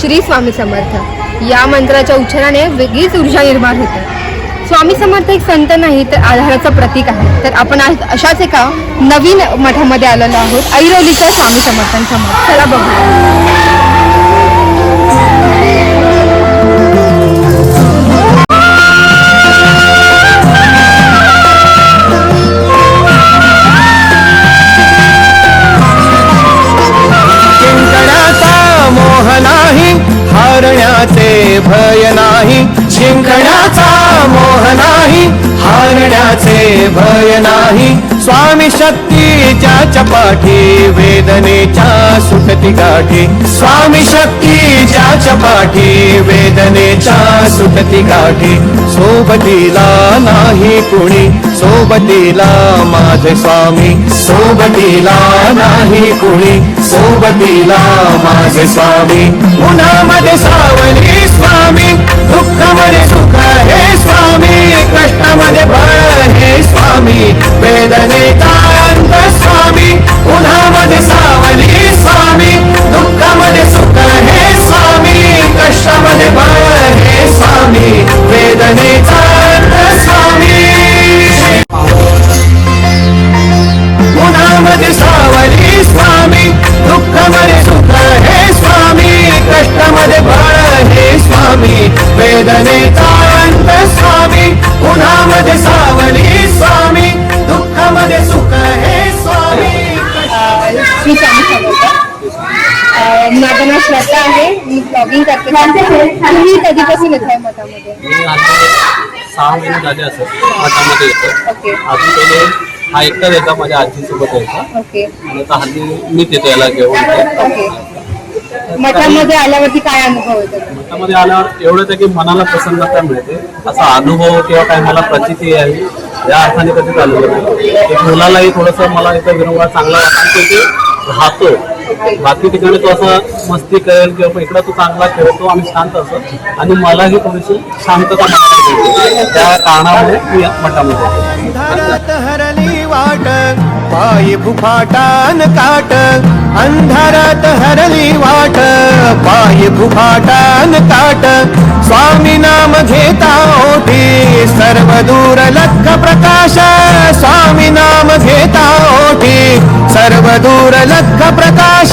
श्री स्वामी समर्थ. या मंत्राच्या उच्चाराने वेगळीच ऊर्जा निर्माण होते. स्वामी समर्थ एक संत नाही तर आधाराचं प्रतीक आहे. तर आपण आज अशाच एका नवीन मठामध्ये आलेलो आहोत ऐरोलीच्या स्वामी समर्थांसमोर. चला बघू हारण्याचे भय नाही जिंकण्याचा मोह नाही हारण्याचे भय नाही. स्वामी शक्तीच्या चपाठी वेदनेच्या सुखती गाठी स्वामी शक्तीच्या चपाठी वेदनेच्या सुखती गाठी सोबतीला नाही कुणी सोबतीला माझे स्वामी. सोबतीला नाही कुणी सोबतीला माझे स्वामी. मी ब्लॉगिंग करते तुम्ही कधीपासून येत आहे मठामध्ये मी आता सहा महिने झाले असं मठामध्ये येतो ओके. पहिले हा एकटाच यायचा माझ्या आजीसोबत यायचा. ओके. आणि आता हल्ली मीच येतो याला घेऊन. ओके. मठामध्ये आल्यावरती काय अनुभव येतो? मठामध्ये आल्यावर एवढंच आहे की मनाला प्रसन्नता मिळते. असा अनुभव किंवा काय मला प्रचिती यावी या अर्थाने कधीच आलेलं नाही. एक मुलालाही थोडंसं मला इथं विरंगुळा चांगला वाटतो की राहतो. बाकी ठिकाणी तो असं मस्ती करेल किंवा इकडं तो चांगला खेळतो आम्ही शांत असतो. आणि मलाही थोडीशी शांतता त्या कारणामुळे मी मठामध्ये अंधारात हरली वाट पायी फुफाटान काट. अंधारात हरली वाट पायी फुफाटान काट. स्वामी नाम घेता ओठी सर्व दूर लख प्रकाश. स्वामी नाम घेता ओठी सर्व दूर लख प्रकाश।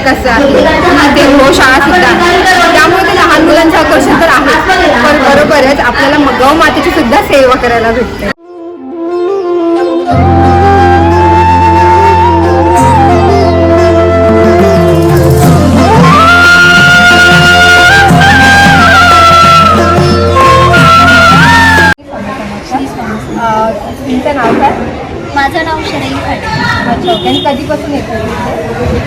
वैशिष्ट्य अजून हो शाळा आहे सुद्धा. त्यामुळे ते लहान मुलांचं आकर्षण तर आहे. पण बरोबरच आपल्याला गौ मातेची सुद्धा सेवा करायला भेटते. कधीपासून येतो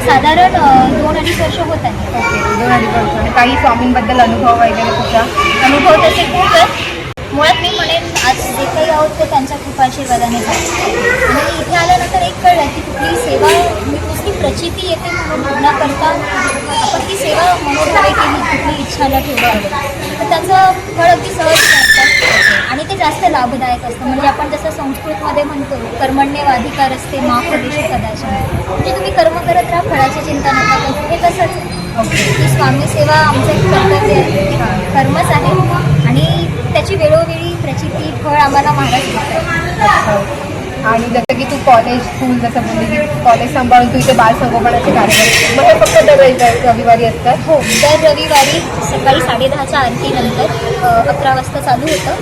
साधारण दोन अडीच वर्ष होत आहे. ओके दोन अडीच वर्ष. आणि काही स्वामींबद्दल अनुभव वगैरे तुझा अनुभव तसे खूप आहे मुळात मी म्हणेन आज जे काही आहोत ते त्यांच्या कृपा आशीर्वादाने. आणि इथे आल्यानंतर एक कळलं की कुठली सेवा मी नुसती प्रचिती येते म्हणून करता आपण ती सेवा मनोभावे केली कुठली इच्छा न लाभदायक असतं. म्हणजे आपण जसं संस्कृतमध्ये म्हणतो कर्मण्यवाधिकार असते मा फलेषु कदाचित. म्हणजे तुम्ही कर्म करत राहा फळाची चिंता नका करू. हे तसंच आहे. ही स्वामी सेवा आमचं एक कर्तव्य आहे. कर्मच आहे. आणि त्याची वेळोवेळी प्रचिती फळ आम्हाला महाराज आणि जसं की तू कॉलेज स्कूल जसं बोलली की कॉलेज सांभाळून तू इथे बाल संगोपनाचे कार्यक्रम मग हे फक्त दर रविवारी- रविवारी असतात? हो दर रविवारी सकाळी साडेदहाच्या आरतीनंतर अकरा वाजता चालू होतं.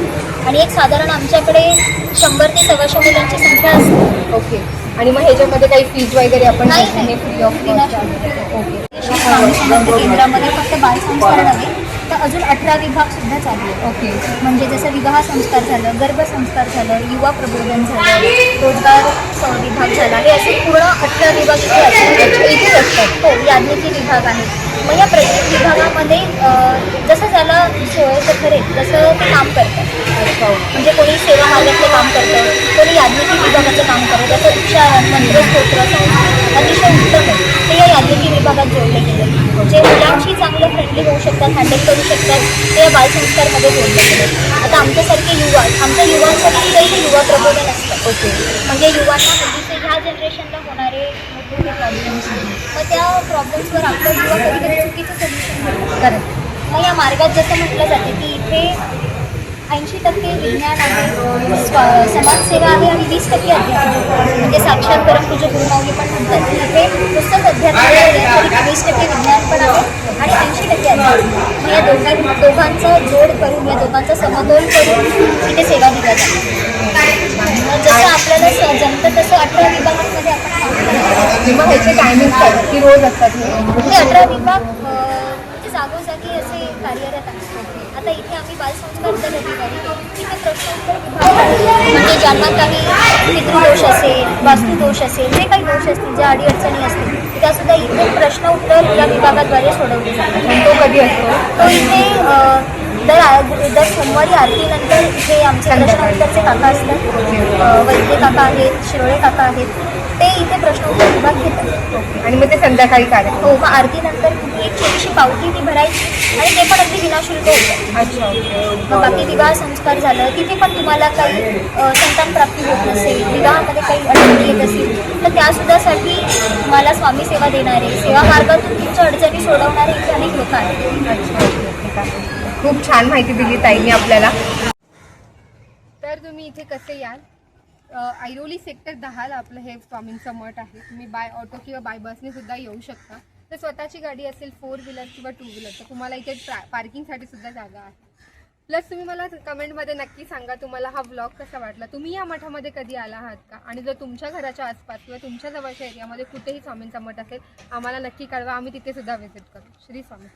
आणि एक साधारण आमच्याकडे शंभर ते सव्वाशे मुलांची संख्या असते. ओके. आणि मग ह्याच्यामध्ये काही फीज वगैरे आपण. Free of. ओके. केंद्रामध्ये फक्त बालसंस्कार नव्हे तर अजून अठरा विभाग सुद्धा चालू आहे ओके. म्हणजे जसं विवाह संस्कार झालं गर्भसंस्कार झालं युवा प्रबोधन झालं रोजगार विभाग झाला हे असे पूर्ण अठरा विभाग इथे असतात. हो याज्ञिकी विभाग आहे मग या प्रत्येक विभागामध्ये जसं त्याला सोयीचं ठरेल तसं ते काम करतात. म्हणजे कोणी सेवा मार्गातलं काम करतं कोणी याज्ञिकी विभागाचं काम करतं जसं उच्चारण मंत्रस्तोत्र अतिशय उत्तम आहे. ते या याज्ञिकी विभागात जोडले गेले. जे मुलांशी चांगलं फ्रेंडली होऊ शकतात हँडल करू शकतात ते या बालसंस्कारमध्ये जोडले गेले. आता आमच्यासारखे युवा आमच्या युवांसाठी इथे युवा प्रबोधन असतं. ओके. म्हणजे युवांना हल्लीचे ह्या जनरेशनला होणारे मोठमोठे प्रॉब्लेम्स मग त्या प्रॉब्लेम्सवर आपलं युवा कधी कधी चुकीचं सोल्युशन करेक्ट मग या मार्गात जसं म्हटलं जातं की इथे ऐंशी टक्के विज्ञान आहे स्व- समाजसेवा आहे आणि वीस टक्के अध्यात्म म्हणजे साक्षात परमपूज्य गुरुमाऊली पण म्हणतात की इथे नुसतंच अध्यात्म आहे, तर वीस टक्के विज्ञान पण आहे आणि ऐंशी टक्के अध्यात्म मग या दोघां दोघांचा जोड करून या दोघांचा समतोल करून इथे सेवा दिल्या जातात. मग जसं आपल्याला स- जमतं तसं अठरा विभागांमध्ये आपण मग ह्याचे टायमिंग? की रोज असतात हे? हे अठरा विभाग कार्यरत आहेत आता इथे आम्ही बालसंस्कार तर रविवारी इथे प्रश्नोत्तर विभाग. म्हणजे ज्यांना काही पितृदोष असेल वास्तुदोष असेल जे काही दोष असतील ज्या अडीअडचणी असतील त्या सुद्धा इथे प्रश्न उत्तर या विभागाद्वारे सोडवले जातात. तो कधी असतो? तो इथे दर दर सोमवारी आरतीनंतर इथे आमचे प्रश्नोत्तरचे काका असतात. वैद्य काका आहेत शिरोळे काका आहेत. ते इथे प्रश्नोत्तर विभाग घेतात. आणि मग ते संध्याकाळी कार्यक्रम. हो मग आरतीनंतर एक छोटीशी पावती ती भरायची आणि ते पण अगदी विनाशुल्क होतं. अच्छा ओके. मग बाकी विवाह संस्कार झालं तिथे पण तुम्हाला काही संतान प्राप्ती होत नसेल विवाहामध्ये काही अडचणी येत असतील तर त्यासुद्धासाठी तुम्हाला स्वामी सेवा देणारे सेवा मार्गातून तुमच्या अडचणी सोडवणारे इथे अनेक लोक आहेत. खूप छान माहिती दिली ताईने आपल्याला. तर तुम्ही इथे कसे याल? ऐरोली सेक्टर दहाला आपलं हे स्वामींचं मठ आहे. तुम्ही बाय ऑटो किंवा बाय बसने सुद्धा येऊ शकता. तर स्वतःची गाडी असेल फोर व्हीलर किंवा टू व्हीलर तर तुम्हाला इथे पार्किंगसाठी सुद्धा जागा आहे. प्लस तुम्ही मला कमेंटमध्ये नक्की सांगा तुम्हाला हा ब्लॉग कसा वाटला. तुम्ही या मठामध्ये कधी आला आहात का? आणि जर तुमच्या घराच्या आसपास किंवा तुमच्या जवळच्या एरियामध्ये कुठेही स्वामींचा मठ असेल आम्हाला नक्की कळवा. आम्ही तिथे सुद्धा व्हिजिट करू. श्री स्वामी